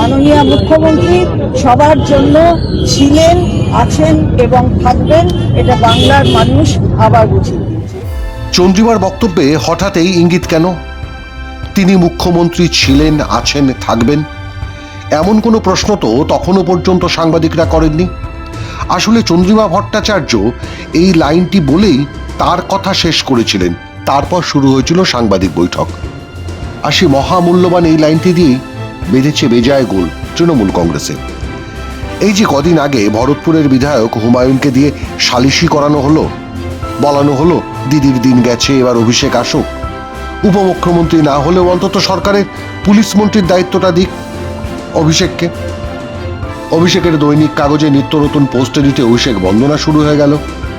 মাননীয় মুখ্যমন্ত্রী সবার জন্য ছিলেন, আছেন এবং থাকবেন, এটা বাংলার মানুষ আবার বুঝিয়ে দিয়েছে। চন্দ্রিমার বক্তব্যে হঠাৎই ইঙ্গিত কেন? তিনি মুখ্যমন্ত্রী ছিলেন, আছেন, থাকবেন? এমন কোনো প্রশ্ন তো তখনও পর্যন্ত সাংবাদিকরা করেননি। আসলে চন্দ্রিমা ভট্টাচার্য এই লাইনটি বলেই তার কথা শেষ করেছিলেন। তারপর শুরু হয়েছিল সাংবাদিক বৈঠক। আর সেই মহামূল্যবান এই লাইনটি দিয়েই বেঁধেছে বেজায় গোল তৃণমূল কংগ্রেসে এই যে কদিন আগে ভরতপুরের বিধায়ক হুমায়ুনকে দিয়ে সালিশি করানো হলো, বলানো হলো, দিদির দিন গেছে, এবার অভিষেক আসুক। উপমুখ্যমন্ত্রী না হলেও অন্তত সরকারের পুলিশ মন্ত্রীর দায়িত্বটা দিক অভিষেককে। অভিষেকের দৈনিক কাগজে নিত্য নতুন পোস্টে দিতে অভিষেক বন্দনা শুরু হয়ে গেল।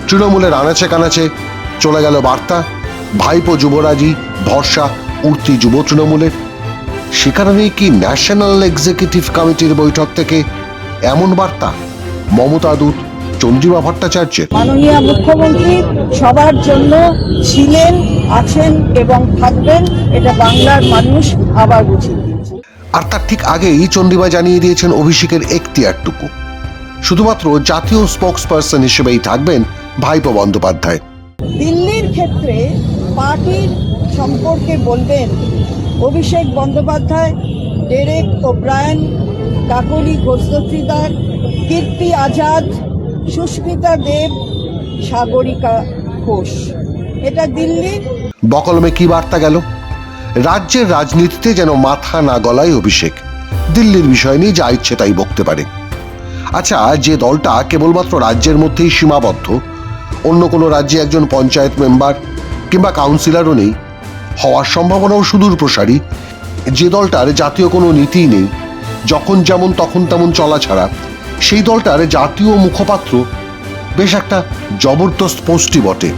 তৃণমূলের আনাচে কানাচে চলে গেল বার্তা। ভাইপো যুবরাজি ভরসা উঠতি যুব তৃণমূলের। সে কারণেই কি ন্যাশনাল এক্সিকিউটিভ কমিটির বৈঠক থেকে এমন বার্তা? মমতা দূত চন্দ্রিমা ভট্টাচার্যের। মাননীয় মুখ্যমন্ত্রী সবার জন্য ছিলেন আছেন এবং থাকবেন এটা বাংলার মানুষ আবার বুঝিয়ে দিয়েছে। আর তার ঠিক আগেই চন্ডিমা জানিয়ে দিয়েছেন অভিষেকের এখতিয়ারটুকু। শুধুমাত্র জাতীয় স্পোক্স পার্সন হিসেবেই থাকবেন ভাইপো বন্দ্যোপাধ্যায়। দিল্লির ক্ষেত্রে পার্টির সম্পর্কে বলবেন অভিষেক বন্দ্যোপাধ্যায়, ডেরেক ওব্রায়ন, কাকলি ঘোষদত্তিদার, কীর্তি আজাদ, সুস্মিতা দেব, সাগরিকা ঘোষ। এটা দিল্লির বকলমে কি বার্তা গেল? রাজ্যের রাজনীতিতে যেন মাথা না গলায় অভিষেক। দিল্লির বিষয় নিয়ে যা ইচ্ছে তাই বকতে পারে। আচ্ছা যে দলটা কেবলমাত্র রাজ্যের মধ্যেই সীমাবদ্ধ, অন্য কোনো রাজ্যে একজন পঞ্চায়েত মেম্বার কিংবা কাউন্সিলরও নেই হওয়ার সম্ভাবনাও সুদূর প্রসারী। যে দলটার জাতীয় কোনো নীতিই নেই। যখন যেমন তখন তেমন চলা ছাড়া। সেই দলটার জাতীয় মুখপাত্র বেশ একটা জবরদস্ত পোস্টই বটে।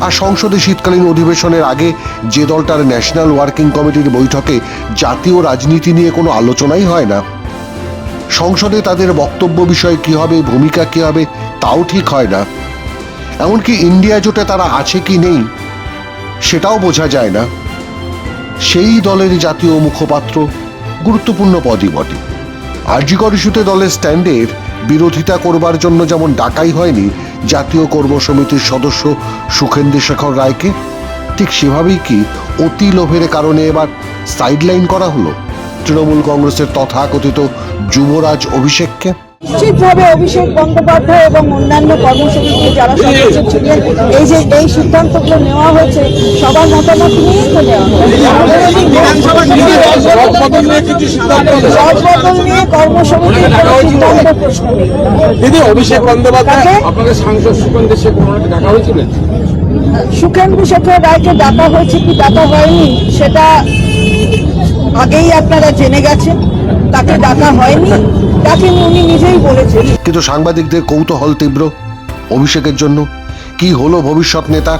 আর সংসদে শীতকালীন অধিবেশনের আগে যে দলটার ন্যাশনাল ওয়ার্কিং কমিটির বৈঠকে জাতীয় রাজনীতি নিয়ে কোনো আলোচনাই হয় না। সংসদে তাদের বক্তব্য বিষয়ে কি হবে, ভূমিকা কি হবে, তাও ঠিক হয় না। এমনকি ইন্ডিয়া জোটে তারা আছে কি নেই সেটাও বোঝা যায় না। সেই দলের জাতীয় মুখপাত্র গুরুত্বপূর্ণ পদই বটে। আরজিকর ইস্যুতে দলের স্ট্যান্ডের বিরোধিতা করবার জন্য যেমন ডাকাই হয়নি জাতীয় কর্ম সমিতির সদস্য সুখেন্দু শেখর রায়কে, ঠিক সেভাবেই কি অতি লোভের কারণে এবার সাইডলাইন করা হলো? তৃণমূল কংগ্রেসের তথাকথিত যুবরাজ অভিষেককে? নিশ্চিতভাবে অভিষেক বন্দ্যোপাধ্যায় এবং অন্যান্য কর্মসমিতির যারা সদস্য ছিলেন এই যে এই সিদ্ধান্তগুলো নেওয়া হয়েছে সবার মতামত নিয়েই তো নেওয়া রদবদল নিয়ে সিদ্ধান্ত নিয়ে প্রশ্ন নেই। দিদি অভিষেক বন্দ্যোপাধ্যায় কাকে? আপনাদের সাংসদ সুগন্ধের সে ঘটনাটা দেখা হয়েছিলেন সুখেন্দু শেখর রায়কে ডাকা হয়েছে কি ডাকা হয়নি সেটা আগেই আপনারা জেনে গেছেন। তাকে ডাকা হয়নি, তাকে উনি নিজেই বলেছেন। কিন্তু সাংবাদিকদের কৌতূহল তীব্র। অভিষেকের জন্য কি হলো ভবিষ্যৎ নেতা?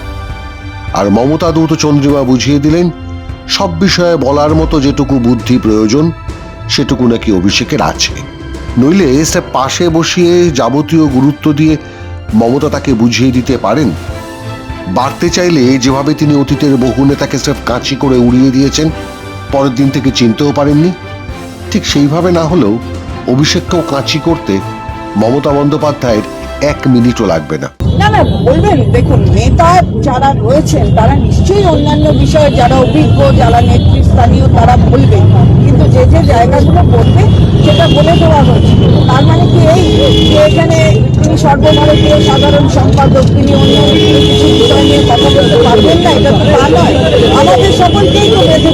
আর মমতা দূত চন্দ্রিমা বুঝিয়ে দিলেন, সব বিষয়ে বলার মতো যেটুকু বুদ্ধি প্রয়োজন, সেটুকু নাকি অভিষেকের আছে। নইলে সে পাশে বসিয়ে যাবতীয় গুরুত্ব দিয়ে মমতা তাকে বুঝিয়ে দিতে পারেন? বাড়তে চাইলে যেভাবে তিনি অতীতের বহু নেতাকে স্রেফ কাঁচি করে উড়িয়ে দিয়েছেন, পরের দিন থেকে চিনতেও পারেননি। ঠিক সেইভাবে না হলেও অভিষেককেও কাঁচি করতে মমতা বন্দ্যোপাধ্যায়ের এক মিনিটও লাগবে না। না না, বলবেন, দেখুন, নেতা যারা রয়েছেন, তারা নিশ্চয়ই অন্যান্য বিষয়ে যারা অভিজ্ঞ, যারা নেতৃস্থানীয় তারা বলবেন। কিন্তু যে যে জায়গাগুলো বলবে, সেটা বলে দেওয়া হয়েছে তার মানে কি এই যে এখানে তিনি সর্বভারতীয় সাধারণ সম্পাদক, তিনি অন্য কিছু বিষয় নিয়ে কথা বলতে পারবেন না, এটা তো তা নয়। আমাদের সকলকেই তো বেঁধে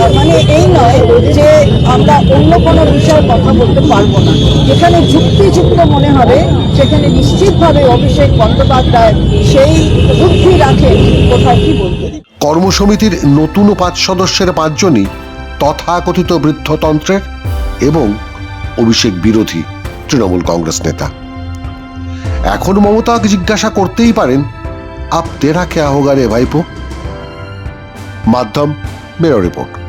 তার মানে এই নয় যে আমরা অন্য কোনো বিষয়ে কথা বলতে পারব না। যেখানে যুক্তিযুক্ত মনে হবে, সেখানে নিশ্চিতভাবে অভিষেক বন্দ্যোপাধ্যায় সেই বুদ্ধি রাখেন কোথাও কি বলতে। কর্মসমিতির নতুন পাঁচ সদস্যের পাঁচজনই তথাকথিত বৃদ্ধতন্ত্রের এবং অভিষেক বিরোধী তৃণমূল কংগ্রেস নেতা। এখন মমতাকে জিজ্ঞাসা করতেই পারেন আপ তেরা কে হোগা ভাইপো? মাধ্যম বেরো রিপোর্ট।